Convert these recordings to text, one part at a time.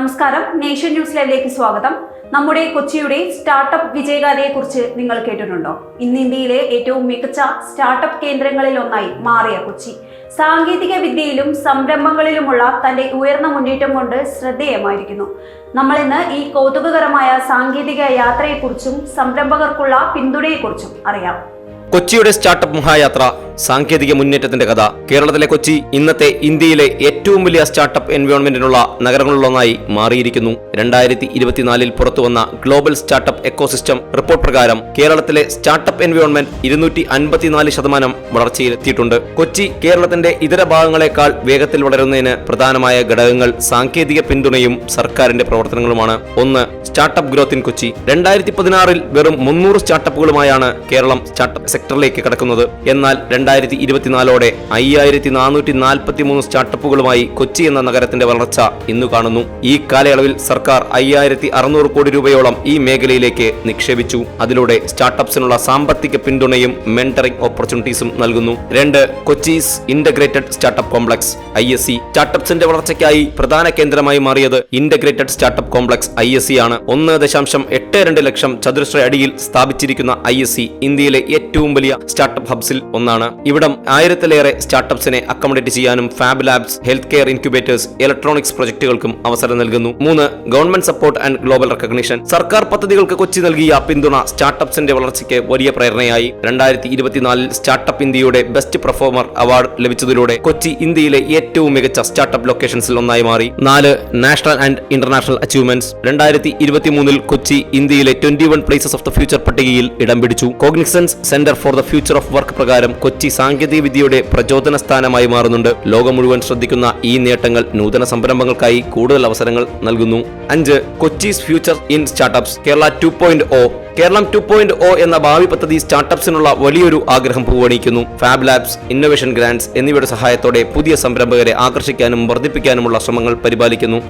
നമസ്കാരം. Nation news ലൈവിലേക്ക് സ്വാഗതം. നമ്മുടെ കൊച്ചിയുടെ സ്റ്റാർട്ടപ്പ് വിജയഗാഥയെക്കുറിച്ച് നിങ്ങൾ കേട്ടിട്ടുണ്ടോ? ഇന്ന് ഇന്ത്യയിലെ ഏറ്റവും മികച്ച സ്റ്റാർട്ടപ്പ് കേന്ദ്രങ്ങളിൽ ഒന്നായി മാറിയ കൊച്ചി. സാങ്കേതിക വിദ്യയിലും സംരംഭങ്ങളിലുമുള്ള തന്റെ ഉയർന്ന മുന്നേറ്റം കൊണ്ട് ശ്രദ്ധേയമായിരിക്കുന്നു. നമ്മൾ ഇന്ന് ഈ കൗതുകകരമായ സാങ്കേതിക യാത്രയെക്കുറിച്ചും സംരംഭകർക്കുള്ള പിന്തുണയെക്കുറിച്ചും അറിയാം. കൊച്ചിയുടെ സ്റ്റാർട്ടപ്പ് മഹായാത്ര സാങ്കേതിക മുന്നേറ്റത്തിന്റെ കഥ. കേരളത്തിലെ കൊച്ചി ഇന്നത്തെ ഇന്ത്യയിലെ ഏറ്റവും വലിയ സ്റ്റാർട്ടപ്പ് എൻവയോൺമെന്റിനുള്ള നഗരങ്ങളിലൊന്നായി മാറിയിരിക്കുന്നു. രണ്ടായിരത്തി ഇരുപത്തിനാലിൽ പുറത്തുവന്ന ഗ്ലോബൽ സ്റ്റാർട്ടപ്പ് എക്കോസിസ്റ്റം റിപ്പോർട്ട് പ്രകാരം കേരളത്തിലെ സ്റ്റാർട്ടപ്പ് എൻവയോൺമെന്റ് ഇരുന്നൂറ്റി അൻപത്തിനാല് ശതമാനം വളർച്ചയിലെത്തിയിട്ടുണ്ട്. കൊച്ചി കേരളത്തിന്റെ ഇതര ഭാഗങ്ങളെക്കാൾ വേഗത്തിൽ വളരുന്നതിന് പ്രധാനമായ ഘടകങ്ങൾ സാങ്കേതിക പിന്തുണയും സർക്കാരിന്റെ പ്രവർത്തനങ്ങളുമാണ്. ഒന്ന് സ്റ്റാർട്ടപ്പ് ഗ്രോത്ത് ഇൻ കൊച്ചി. രണ്ടായിരത്തി പതിനാറിൽ വെറും മുന്നൂറ് സ്റ്റാർട്ടപ്പുകളുമായാണ് കേരളം സ്റ്റാർട്ടപ്പ് സെക്ടറിലേക്ക് കടക്കുന്നത്. എന്നാൽ രണ്ടായിരത്തി ഇരുപത്തിനാലോടെ അയ്യായിരത്തി നാനൂറ്റി നാൽപ്പത്തി മൂന്ന് സ്റ്റാർട്ടപ്പുകളുമായി കൊച്ചി എന്ന നഗരത്തിന്റെ വളർച്ച ഇന്നു കാണുന്നു. ഈ കാലയളവിൽ സർക്കാർ അയ്യായിരത്തി അറുന്നൂറ് കോടി രൂപയോളം ഈ മേഖലയിലേക്ക് നിക്ഷേപിച്ചു. അതിലൂടെ സ്റ്റാർട്ടപ്സിനുള്ള സാമ്പത്തിക പിന്തുണയും മെന്ററിംഗ് ഓപ്പർച്യൂണിറ്റീസും നൽകുന്നു. രണ്ട് Kochi's integrated startup complex I S C. സ്റ്റാർട്ടപ്സിന്റെ വളർച്ചയ്ക്കായി പ്രധാന കേന്ദ്രമായി മാറിയത് integrated startup complex I S C ആണ്. ഒന്ന് ദശാംശം എട്ട് രണ്ട് ലക്ഷം ചതുരശ്ര അടിയിൽ സ്ഥാപിച്ചിരിക്കുന്ന ഐ എസ് സി ഇന്ത്യയിലെ ഏറ്റവും വലിയ സ്റ്റാർട്ടപ്പ് ഹബ്സിൽ ഒന്നാണ്. ഇവിടം ആയിരത്തിലേറെ സ്റ്റാർട്ടപ്സിനെ അക്കോമഡേറ്റ് ചെയ്യാനും fab labs health care incubators electronics പ്രൊജക്ടുകൾക്കും അവസരം നൽകുന്നു. മൂന്ന് government support and global recognition. സർക്കാർ പദ്ധതികൾക്ക് കൊച്ചി നൽകിയ പിന്തുണ സ്റ്റാർട്ടപ്സിന്റെ വളർച്ചയ്ക്ക് വലിയ പ്രേരണയായി. രണ്ടായിരത്തി ഇരുപത്തിനാലിൽ സ്റ്റാർട്ടപ്പ് ഇന്ത്യയുടെ ബെസ്റ്റ് പെർഫോമർ അവാർഡ് ലഭിച്ചതിലൂടെ കൊച്ചി ഇന്ത്യയിലെ ഏറ്റവും മികച്ച സ്റ്റാർട്ടപ്പ് ലൊക്കേഷൻസിൽ ഒന്നായി മാറി. നാല് നാഷണൽ ആൻഡ് ഇന്റർനാഷണൽ അച്ചീവ്മെന്റ്സ്. രണ്ടായിരത്തി ഇരുപത്തിമൂന്നിൽ കൊച്ചി ഇന്ത്യയിലെ twenty one places of the future പട്ടികയിൽ ഇടം പിടിച്ചു. Cognizant's centre for the future of work പ്രകാരം കൊച്ചി സാങ്കേതിക വിദ്യയുടെ പ്രചോദന സ്ഥാനമായി മാറുന്നുണ്ട്. ലോകം മുഴുവൻ ശ്രദ്ധിക്കുന്ന ഈ നേട്ടങ്ങൾ നൂതന സംരംഭങ്ങൾക്കായി കൂടുതൽ അവസരങ്ങൾ നൽകുന്നു. അഞ്ച് Kochi's future in startups. Kerala two point O Keralam two point O എന്ന ഭാവി പദ്ധതി സ്റ്റാർട്ടപ്സിനുള്ള വലിയൊരു ആഗ്രഹം പൂവണിക്കുന്നു. ഫാബ് ലാബ്സ് ഇന്നൊവേഷൻ ഗ്രാൻഡ്സ് എന്നിവയുടെ സഹായത്തോടെ പുതിയ സംരംഭകരെ ആകർഷിക്കാനും വർദ്ധിപ്പിക്കാനുമുള്ള ശ്രമങ്ങൾ പരിപാലിക്കുന്നു.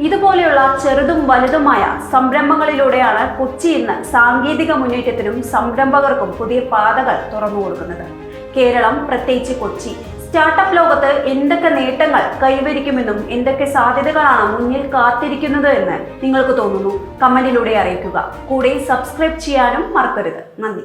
ഇതുപോലെയുള്ള ചെറുതും വലുതുമായ സംരംഭങ്ങളിലൂടെയാണ് കൊച്ചി ഇന്ന് സാങ്കേതിക മുന്നേറ്റത്തിനും സംരംഭകർക്കും പുതിയ പാതകൾ തുറന്നു കൊടുക്കുന്നത്. കേരളം പ്രത്യേകിച്ച് കൊച്ചി. സ്റ്റാർട്ടപ്പ് ലോകത്ത് എന്തൊക്കെ നേട്ടങ്ങൾ കൈവരിക്കുമെന്നും എന്തൊക്കെ സാധ്യതകളാണ് മുന്നിൽ കാത്തിരിക്കുന്നത് എന്ന് നിങ്ങൾക്ക് തോന്നുന്നു. കമന്റിലൂടെ അറിയിക്കുക. കൂടെ സബ്സ്ക്രൈബ് ചെയ്യാനും മറക്കരുത്. നന്ദി.